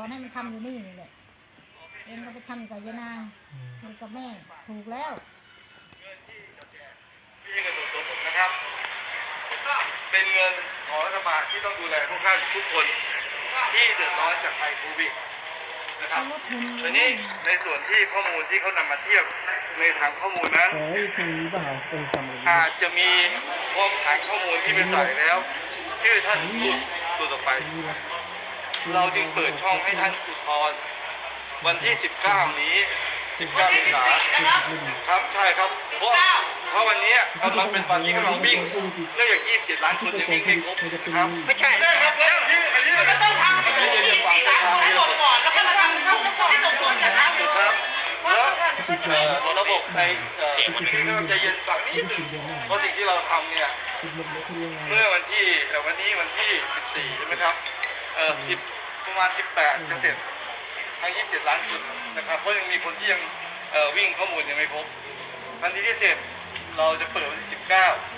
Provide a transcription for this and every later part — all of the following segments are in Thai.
อนให้มันทำอยู่นี่นี่แหละเองก็ไปทำกับยายนางอยู่กับแม่ถูกแล้วไม่ใช่เงินส่วนตัวผมนะครับ เป็นเงินของรัฐบาลที่ต้องดูแลพวกท่านทุกคนที่เดือดร้อนจากภัยโควิดนะครับเอารถทุนทีนี้ในส่วนที่ข้อมูลที่เขานำมาเทียบในทางข้อมูลนั้นขอให้ทีนี้เปล่าเองจำเลยอาจจะมีข้อฐานข้อมูลที่ไปใส่แล้ว ชื่อท่านหลุดตัวต่อไป เราจึงเปิดช่องให้ท่านอุทธรณ์วันที่ 19 นี้19เมษายนครับใช่ครับเพราะเพราะวันนี้กำลังเป็นวันที่กำลังวิ่งเนื่องจาก27ล้านคนยังวิ่งไม่ครบครับไม่ใช่ได้ครับแล้วที่อันนี้มันต้องทำให้หมดที่สี่ล้านคนให้หมดก่อน แล้วค่อยมาทำเข้าเข้าให้ตกหล่นนะครับครับแล้วเอ่อระบบในเสียงมันนี้ก็จะเย็นฝั่งนี้นิดหนึงเพราะสิ่งที่เราทำเนี่ยคิดหมดเลยที่เรื่องงานเมื่อวันที่เอ่อวันนี้วันที่ 14 ใช่ไหมครับ เอ่อ10ประมาณ18จะเสร็จทั้ง27ล้านคนนะครับเพราะยังมีคนที่ยังเอ่อวิ่งข้อมูลยังไม่ครบทันทีที่เสร็จเราจะเปิดวันที่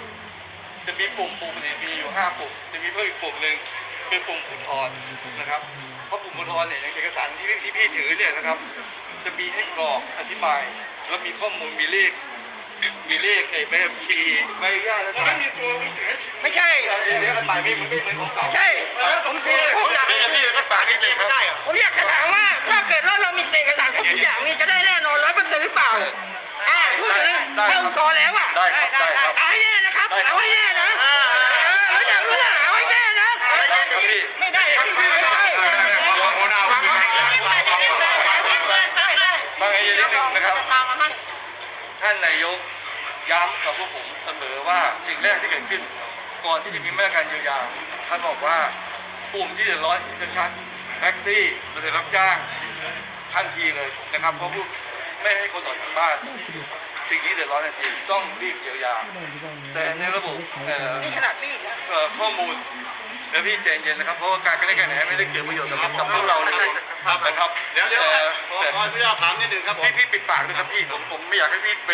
19จะมีปุ่มปุ่มเนี่ยมีอยู่5ปุ่มจะมีเพิ่มอีกปุ่มหนึ่งคือปุ่มอุทธรณ์นะครับเพราะปุ่มอุทธรณ์เนี่ยอย่างเอกสารที่พี่ที่พี่ถือเนี่ยนะครับ จะมีให้กรอกอธิบาย แล้วมีข้อมูลมีเลข มีเลขไอ้ใบขับขี่ใบอนุญาตแล้วก็มีตัวหนังสือไม่ใช่เดี๋ยวเดี๋ยวอันใหม่ไม่ไม่เหมือนของเก่าใช่ผมคือผมอยากพี่พี่รักษานิดเลยครับผมอยากจะถามว่าถ้าเกิดว่าเรามีเอกสารครบทุกอย่างนี่จะได้แน่นอนร้อยเปอร์เซ็นต์หรือเปล่าอ่าพูดถึงถ้าอุทธรณ์แล้วอะได้ครับได้ครับเอาให้แน่นะครับเอาให้แน่นะเออแล้วอยากรู้ว่าเอาให้แน่นะได้ครับพี่ไม่ได้ครับไม่ได้หัวหน้าผมไม่ให้บางไอ้นิดหนึ่งนะครับท่านนายก ย้ำกับพวกผมเสมอว่าสิ่งแรกที่เกิดขึ้น ก่อนที่จะมีมาตรการเยียวยาท่านบอกว่ากลุ่มที่เดือดร้อนที่ชัดแท็กซี่รถไฟรับจ้างทันทีเลยนะครับเพราะผู้ไม่ให้คนออกจากบ้าน สิ่งที่เดือดร้อนทันทีต้องรีบเยียวยา แต่ในระบบเอ่อนี่ขนาดนี้นะเอ่อข้อมูลแล้วพี่ใจเย็นนะครับเพราะว่าการแก้ไขไหนไม่ได้เกิดประโยชน์กับกับพวกเราเลยนะครับเดี๋ยวเดี๋ยวแต่ขอแต่ขออนุญาตถามนิดหนึ่งครับผม พี่พี่ปิดปากด้วยครับพี่ผมผมไม่อยากให้พี่ไป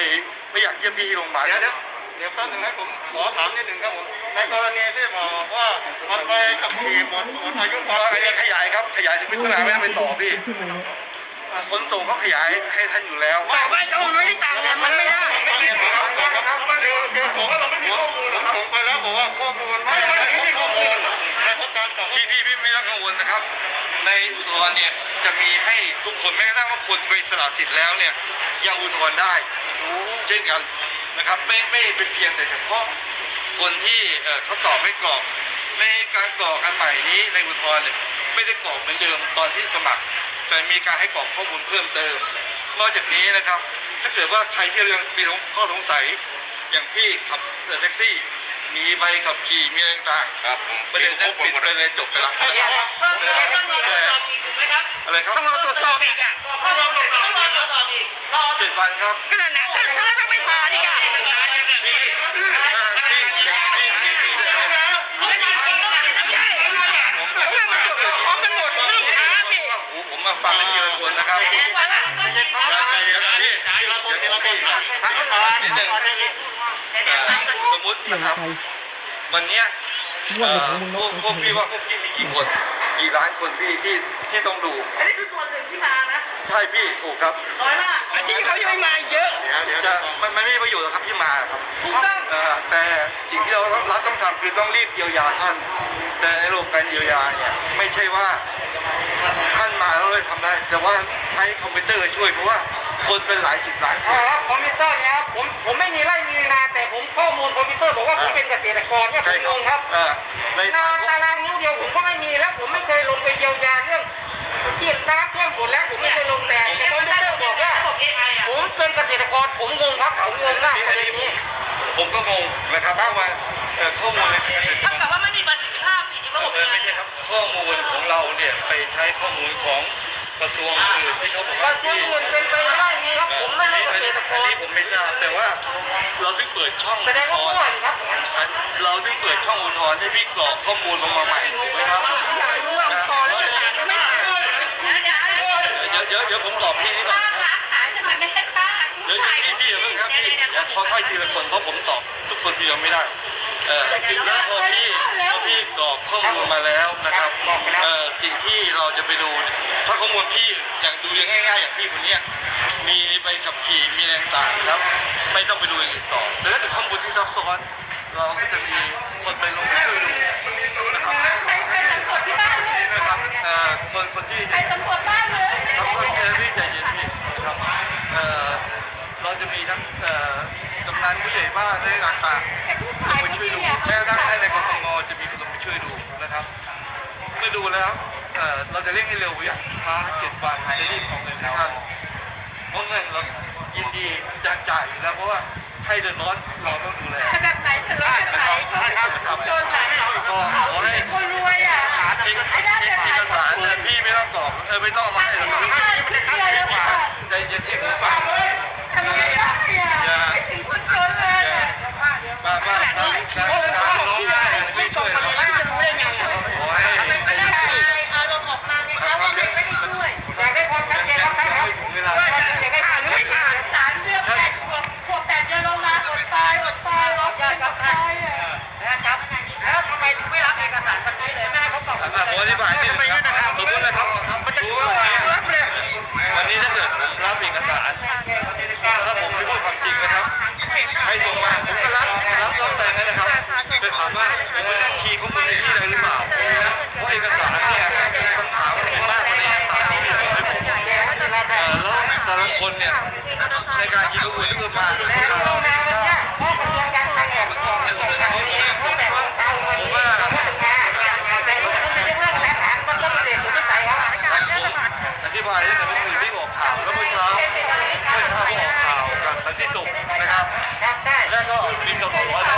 ไม่อยากเยี่ยมพี่ที่โรงพยาบาล เดี๋ยวเดี๋ยวเดี๋ยวแป๊บหนึงนะผมขอถามนิดหนึ่งครับผม ในกรณีที่บอกว่ามันไปกับขี่หมดหมดอายุคเพวามราะอันนี้ขยายครับขยายถึงมิถุนาไม่ต้องไปต่อพี่ชั่วโมงนี้ ขนส่งเขาขยายให้ท่านอยู่แล้วบอกว่าจะเอาน้อยที่ต่างเนี่ยมันไม่ได้คือคือผมผมส่งไปแล้วบอกว่าข้อมูลไม่ไม่มีข้อมูลแต่เพราะการตอบพี่พี่พี่ไม่ต้องกังวลนะครับ ในอุทธรณ์เนี่ยจะมีให้ทุกคนแม้กระทั่งว่าคนไปสละสิทธิ์แล้วเนี่ยยังอุทธรณ์ได้เช่นกันนะครับไม่ไม่เป็นเพียงแต่เฉพาะคนที่เอ่อเขาตอบไม่กรอกในการกรอกอันใหม่นี้ในอุทธรณ์เนี่ยไม่ได้กรอกเหมือนเดิมตอนที่สมัคร แต่มีการให้กรอกข้อมูลเพิ่มเติม นอกจากนี้นะครับ ถ้าเกิดว่าใครที่ยังมีข้อสงสัยอย่างพี่ขับเอ่อแท็กซี่ มีใบขับขี่มีอะไรต่างๆครับประเด็นนั้นปิดไปเลยจบไปละเพิ่มเติมต้องรอตรวจสอบอีกถูกไหมครับอะไรครับต้องรอตรวจสอบอีกอะต้องรอตรวจสอบต้องรอตรวจสอบอีกรอเจ็ดวันครับขนาดนั้นถ้าถ้าถ้าไม่ผ่านอีกอะ พี่พี่พี่พี่พี่พี่ ไม่ผ่านจริงต้องใช่เพราะว่ามันจบพร้อมกันหมดไม่ต้องช้าพี่ ผ มผมมาฟังทีละคนนะครับพี่ทีละคนทีละคนทั้งตอนนิดนึงสมมตินะครับวันเนี้ยพวกพวกพี่ว่าพวกพี่มีกี่คนกี่ล้านคนพี่ที่ที่ต้องดูอันนี้คือส่วนหนึ่งที่มานะใช่พี่ถูกครับน้อยมากอันที่เขายังไม่มาเยอะเดี๋ยวจะมันไม่มีประโยชน์หรอกครับที่มาครับถูกต้องแต่สิ่งที่เรารัฐต้องทำคือต้องรีบเยียวยาท่าน แต่ใน ระบบการเยียวยาเนี่ยไม่ใช่ว่าท่านมาแล้วเลยทำได้ แต่ว่าใช้คอมพิวเตอร์ช่วยเพราะว่าคนเป็นหลายสิบล้านคอ๋อนคอมพิวเตอร์เนี่ยครับผมผมไม่มีไร่มีนาแต่ผมข้อมูลคอมพิวเตอร์บอกว่าผมเป็นเกษตรกรเนี่ยผมงงครับเอ่อในนาตารางนิ้วเดียวผมก็ไม่มีแล้ว ผมไม่เคยลงไปเยียวยาเรื่องเจียนน้ำท่วมฝนแล้วผมไม่เคยลงแต่คอมพิวเตอร์บอกว่าผมเป็นเกษตรกรผมงงครับเขางงมากประเด็นนี้ ผมก็งงนะครับเพราะว่าเอ่อข้อมูลในการเท่ากับว่าไม่มีประสิทธิภาพจริงๆระบบเออไม่ใช่ครับข้อมูลของเราเนี่ยไปใช้ข้อมูลของกระทรวงอื่นที่เขาบอกกว่าระทรวงเงินเป็นไปไม่ได้ไงครับผมไม่ใช่เกษตรกอันรนี้ผมไม่ทราบแต่ว่าเราถึงเปิดช่องแสดงว่าอุทมั่วธรณ์ครับเราถึงเปิดช่องอุทธรณ์ให้พี่กรอกข้อมูลลงมาใหม่ถูกไหมครับผมอยากรู้ว่าต่อแล้วจะไม่ผ่านเดี๋ยวเดี๋ยวเดี๋ยวผมตอบพี่นี่ก่อนเครับพี่เดี๋ยวค่อยๆทีละคนเพราะผมตอบทุกคนทีเดียวไม่ได้เออแล้วพอพี่พอพี่กรอกข้อมูลมาแล้วนะครับเออสิ่งที่เราจะไปดูเนี่ยมวลพี่อย่างดูอย่างง่ายๆอย่างพี่คนเนี้ยมีใบขับขี่มีอะไรต่างๆแล้วไม่ต้องไปดูอย่างอื่นต่อแต่ถ้าเกิดข้อมูลที่ซับซ้อนเราก็จะมีคนไปลงช่วยดูนะครับไปไปตำรวจที่บ้านเลยนะครับเอ่อคนคนที่ไปตำรวจบ้านเลย ครับก็เชฟวี่ใจเย็นพี่นะครับเอ่อเราจะมีทั้งเอ่อกำนันผู้ให ญ่บ้านอะไรต่างๆแต่ผู้ลชางยไปก็ช่วยดีดูอะแม้กระทั่งในกรทมจะมีคนลงไปช่วยดูนะครับเมื่อดูแล้วเอ่อเราจะเร่งให้เร็วอย่างช้าเจ็ดวันจะรีบของเงินให้ท่านเพราะเงินเรายินดีจะจ่ายอยู่แล้วเพราะว่าใครเดือดร้อนเราต้องดูแลแบบไหนทะเลาะแบบไหนเขาโจรไหนก็ขอให้คนรวย กข่าวกับสันตินกับครับใช่แล้วก็มีกสร้อยเข้ามาอย่างมา